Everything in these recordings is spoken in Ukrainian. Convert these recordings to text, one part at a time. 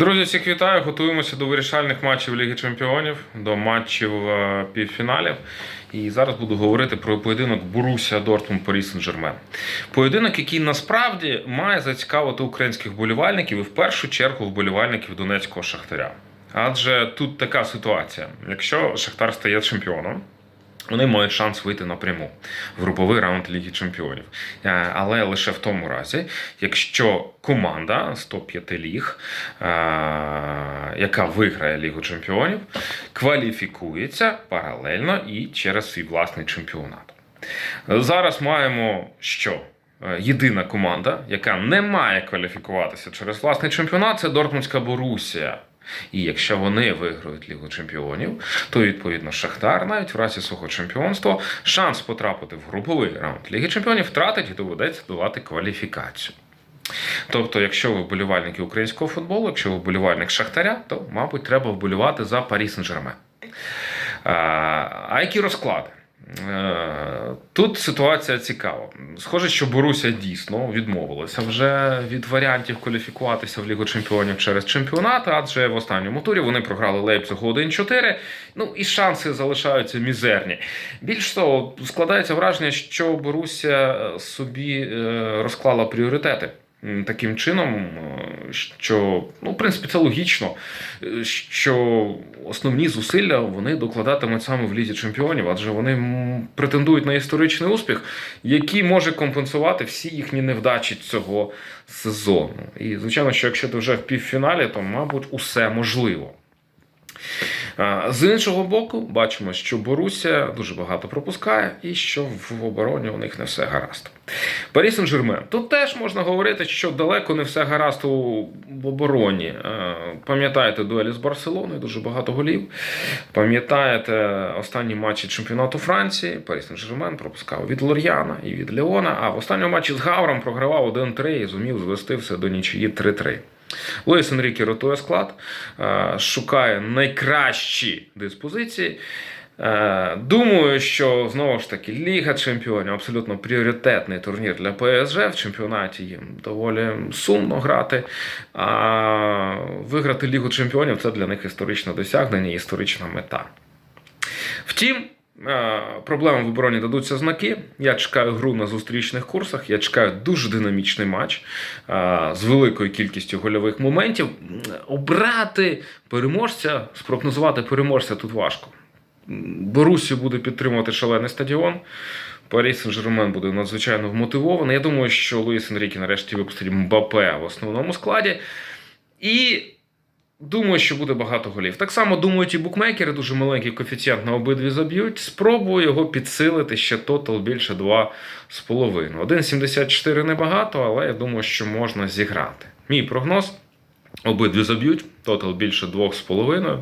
Друзі, всіх вітаю. Готуємося до вирішальних матчів Ліги Чемпіонів, до матчів е, півфіналів. І зараз буду говорити про поєдинок Борусsia Дортмунд Парі Сен-Жермен. Поєдинок, який насправді має зацікавити українських вболівальників і в першу чергу вболівальників Донецького Шахтаря. Адже тут така ситуація: якщо Шахтар стає чемпіоном. Вони мають шанс вийти напряму в груповий раунд Ліги Чемпіонів. Е, Але лише в тому разі, якщо команда з топ-5 ліг, е, яка виграє Лігу Чемпіонів, кваліфікується паралельно і через свій власний чемпіонат. Зараз маємо що? Е, Єдина команда, яка не має кваліфікуватися через власний чемпіонат, це Дортмундська Борусія. І якщо вони виграють Лігу Чемпіонів, то відповідно Шахтар, навіть в разі свого чемпіонства, шанс потрапити в груповий раунд Ліги Чемпіонів втратить і доведеться давати кваліфікацію. Тобто, якщо ви вболівальники українського футболу, якщо ви вболівальник Шахтаря, то, мабуть, треба вболівати за Парі Сен-Жермен. А, які розклади? Е, Тут ситуація цікава. Схоже, що Боруся дійсно відмовилася вже від варіантів кваліфікуватися в Лігу Чемпіонів через чемпіонат, адже в останньому турі вони програли Лейпцигу 1-4. Ну і шанси залишаються мізерні. Більш того, складається враження, що Боруся собі е, розклала пріоритети. Таким чином, е, що ну, в принципі, це логічно, е, що основні зусилля вони докладатимуть саме в лізі чемпіонів, адже вони претендують на історичний успіх, який може компенсувати всі їхні невдачі цього сезону. І звичайно, що якщо ти вже в півфіналі, то мабуть усе можливо. З іншого боку, бачимо, що Боруся дуже багато пропускає, і що в обороні у них не все гаразд. Парі Сен-Жермен. Тут теж можна говорити, що далеко не все гаразд у обороні. Пам'ятаєте дуелі з Барселоною, дуже багато голів. Пам'ятаєте останні матчі чемпіонату Франції. Парі Сен-Жермен пропускав від Лор'яна і від Леона. А в останньому матчі з Гавром програвав 1-3 і зумів звести все до нічиї 3-3. Луїс Енріке ротує склад, е, шукає найкращі диспозиції. Е, Думаю, що знову ж таки Ліга Чемпіонів абсолютно пріоритетний турнір для ПСЖ. В чемпіонаті їм доволі сумно грати. А виграти Лігу Чемпіонів це для них історичне досягнення, історична мета. Втім, проблемам в обороні дадуться знаки. Я чекаю гру на зустрічних курсах. Я чекаю дуже динамічний матч е, з великою кількістю гольових моментів. Обрати переможця, спрогнозувати переможця тут важко. Борусі буде підтримувати шалений стадіон. Парі Сен-Жермен буде надзвичайно вмотивований. Я думаю, що Луїс Енріке нарешті випустить Мбапе в основному складі. І думаю, що буде багато голів. Так само думають і букмекери, дуже маленький коефіцієнт на обидві заб'ють. Спробую його підсилити ще тотал більше 2,5. 1,74 небагато, але я думаю, що можна зіграти. Мій прогноз: обидві заб'ють, тотал більше 2,5.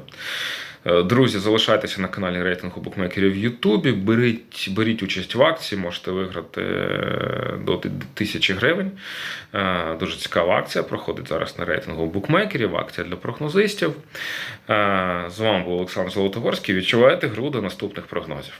Е, Друзі, залишайтеся на каналі рейтингу букмекерів в Ютубі. Беріть, беріть участь в акції, можете виграти е, до ти- тисячі гривень. Е, Дуже цікава акція. Проходить зараз на рейтингу букмекерів. Акція для прогнозистів. З вами був Олександр Золотогорський. Відчуваєте гру до наступних прогнозів.